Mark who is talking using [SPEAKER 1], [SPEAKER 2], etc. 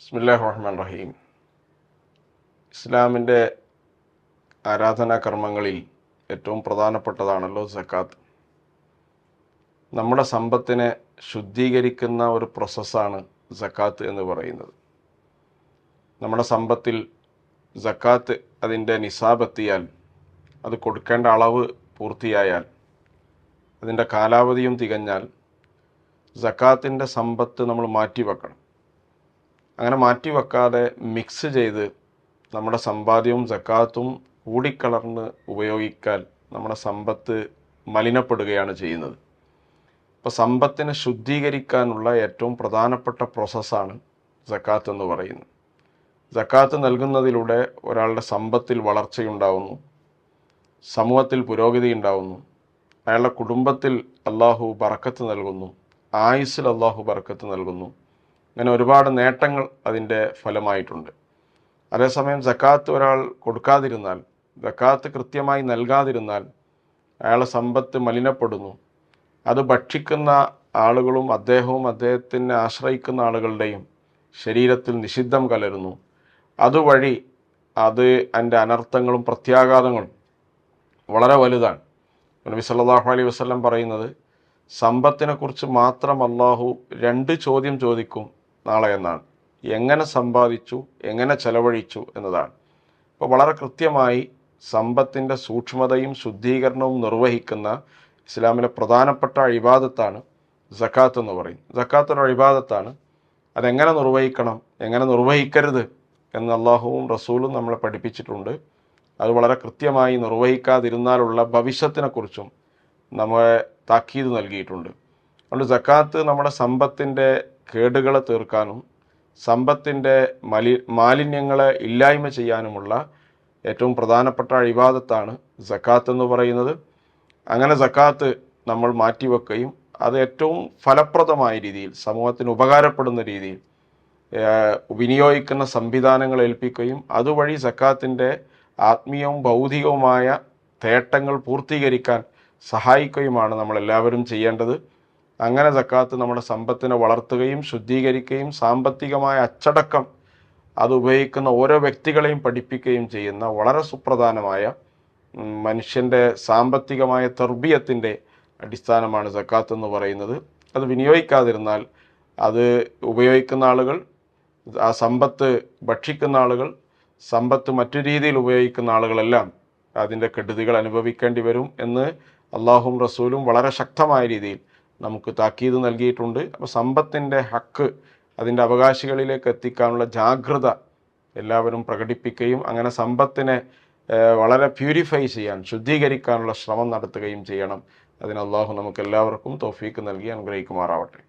[SPEAKER 1] ബിസ്മില്ലാഹ് റഹ്മാൻ റഹീം ഇസ്ലാമിന്റെ ആരാധനാ കർമ്മങ്ങളിൽ ഏറ്റവും പ്രധാനപ്പെട്ടതാണല്ലോ സക്കാത്ത്. നമ്മുടെ സമ്പത്തിനെ ശുദ്ധീകരിക്കുന്ന ഒരു പ്രോസസ്സാണ് സക്കാത്ത് എന്ന് പറയുന്നത്. നമ്മുടെ സമ്പത്തിൽ സക്കാത്ത് അതിന്റെ നിസാബ് എത്തിയാൽ അത് കൊടുക്കേണ്ട അളവ് പൂർത്തിയായാൽ അതിന്റെ കാലാവധിയും തികഞ്ഞാൽ സക്കാത്തിന്റെ സമ്പത്ത് നമ്മൾ മാറ്റിവെക്കണം. അങ്ങനെ മാറ്റി വെക്കാതെ മിക്സ് ചെയ്ത് നമ്മുടെ സമ്പാദ്യവും സക്കാത്തും കൂടിക്കലർന്ന് ഉപയോഗിക്കാൻ നമ്മുടെ സമ്പത്ത് മലിനപ്പെടുകയാണ് ചെയ്യുന്നത്. അപ്പോൾ സമ്പത്തിനെ ശുദ്ധീകരിക്കാനുള്ള ഏറ്റവും പ്രധാനപ്പെട്ട പ്രോസസ്സാണ് സക്കാത്ത് എന്ന് പറയുന്നത്. സക്കാത്ത് നൽകുന്നതിലൂടെ ഒരാളുടെ സമ്പത്തിൽ വളർച്ചയുണ്ടാവുന്നു സമൂഹത്തിൽ പുരോഗതി ഉണ്ടാവുന്നു അയാളുടെ കുടുംബത്തിൽ അള്ളാഹു ബറക്കത്ത് നൽകുന്നു ആയുസ്സിൽ അള്ളാഹു ബറക്കത്ത് നൽകുന്നു അങ്ങനെ ഒരുപാട് നേട്ടങ്ങൾ അതിന്റെ ഫലമായിട്ടുണ്ട്. അതേസമയം ജക്കാത്ത് ഒരാൾ കൊടുക്കാതിരുന്നാൽ ജക്കാത്ത് കൃത്യമായി നൽകാതിരുന്നാൽ അയാളെ സമ്പത്ത് മലിനപ്പെടുന്നു. അത് ഭക്ഷിക്കുന്ന ആളുകളും അദ്ദേഹവും അദ്ദേഹത്തിനെ ആശ്രയിക്കുന്ന ആളുകളുടെയും ശരീരത്തിൽ നിഷിദ്ധം കലരുന്നു. അതുവഴി അത് അതിന്റെ അനർത്ഥങ്ങളും പ്രത്യാഘാതങ്ങളും വളരെ വലുതാണ്. നബി സല്ലല്ലാഹു അലൈഹി വസല്ലം പറയുന്നത് സമ്പത്തിനെക്കുറിച്ച് മാത്രം അള്ളാഹു രണ്ട് ചോദ്യം ചോദിക്കും നാളെ എന്നാണ്. എങ്ങനെ സമ്പാദിച്ചു എങ്ങനെ ചെലവഴിച്ചു എന്നതാണ്. അപ്പോൾ വളരെ കൃത്യമായി സമ്പത്തിന്റെ സൂക്ഷ്മതയും ശുദ്ധീകരണവും നിർവഹിക്കുന്ന ഇസ്ലാമിലെ പ്രധാനപ്പെട്ട അഴിബാദത്താണ് ജക്കാത്ത് എന്ന് പറയും ജക്കാത്ത് ഒരു അഴിബാദത്താണ്. അതെങ്ങനെ നിർവഹിക്കണം എങ്ങനെ നിർവഹിക്കരുത് എന്ന് അള്ളാഹുവും റസൂലും നമ്മളെ പഠിപ്പിച്ചിട്ടുണ്ട്. അത് വളരെ കൃത്യമായി നിർവഹിക്കാതിരുന്നാലുള്ള ഭവിഷ്യത്തിനെക്കുറിച്ചും നമ്മളെ താക്കീത് നൽകിയിട്ടുണ്ട്. അതുകൊണ്ട് സക്കാത്ത് നമ്മുടെ സമ്പത്തിന്റെ കേടുകളെ തീർക്കാനും സമ്പത്തിന്റെ മലി മാലിന്യങ്ങളെ ഇല്ലായ്മ ചെയ്യാനുമുള്ള ഏറ്റവും പ്രധാനപ്പെട്ട അഴിവാദത്താണ് സക്കാത്ത് എന്ന് പറയുന്നത്. അങ്ങനെ സക്കാത്ത് നമ്മൾ മാറ്റിവെക്കുകയും അത് ഏറ്റവും ഫലപ്രദമായ രീതിയിൽ സമൂഹത്തിന് ഉപകാരപ്പെടുന്ന രീതിയിൽ വിനിയോഗിക്കുന്ന സംവിധാനങ്ങൾ ഏൽപ്പിക്കുകയും അതുവഴി സക്കാത്തിന്റെ ആത്മീയവും ഭൗതികവുമായ തേട്ടങ്ങൾ പൂർത്തീകരിക്കാൻ സഹായിക്കുകയുമാണ് നമ്മളെല്ലാവരും ചെയ്യേണ്ടത്. അങ്ങനെ സക്കാത്ത് നമ്മുടെ സമ്പത്തിനെ വളർത്തുകയും ശുദ്ധീകരിക്കുകയും സാമ്പത്തികമായ അച്ചടക്കം അത് ഉപയോഗിക്കുന്ന ഓരോ വ്യക്തികളെയും പഠിപ്പിക്കുകയും ചെയ്യുന്ന വളരെ സുപ്രധാനമായ മനുഷ്യന്റെ സാമ്പത്തികമായ തർബീയത്തിന്റെ അടിസ്ഥാനമാണ് സക്കാത്ത് എന്ന് പറയുന്നത്. അത് വിനിയോഗിക്കാതിരുന്നാൽ അത് ഉപയോഗിക്കുന്ന ആളുകൾ ആ സമ്പത്ത് ഭക്ഷിക്കുന്ന ആളുകൾ സമ്പത്ത് മറ്റു രീതിയിൽ ഉപയോഗിക്കുന്ന ആളുകളെല്ലാം അതിന്റെ കെടുതികൾ അനുഭവിക്കേണ്ടി വരും എന്ന് അള്ളാഹും റസൂലും വളരെ ശക്തമായ രീതിയിൽ നമുക്ക് താക്കീത് നൽകിയിട്ടുണ്ട്. അപ്പോൾ സമ്പത്തിന്റെ ഹക്ക് അതിന്റെ അവകാശികളിലേക്ക് എത്തിക്കാനുള്ള ജാഗ്രത എല്ലാവരും പ്രകടിപ്പിക്കുകയും അങ്ങനെ സമ്പത്തിനെ വളരെ പ്യൂരിഫൈ ചെയ്യാൻ ശുദ്ധീകരിക്കാനുള്ള ശ്രമം നടത്തുകയും ചെയ്യണം. അതിന് അള്ളാഹു നമുക്ക് എല്ലാവർക്കും തോഫീക്ക് നൽകി അനുഗ്രഹിക്കുമാറാവട്ടെ.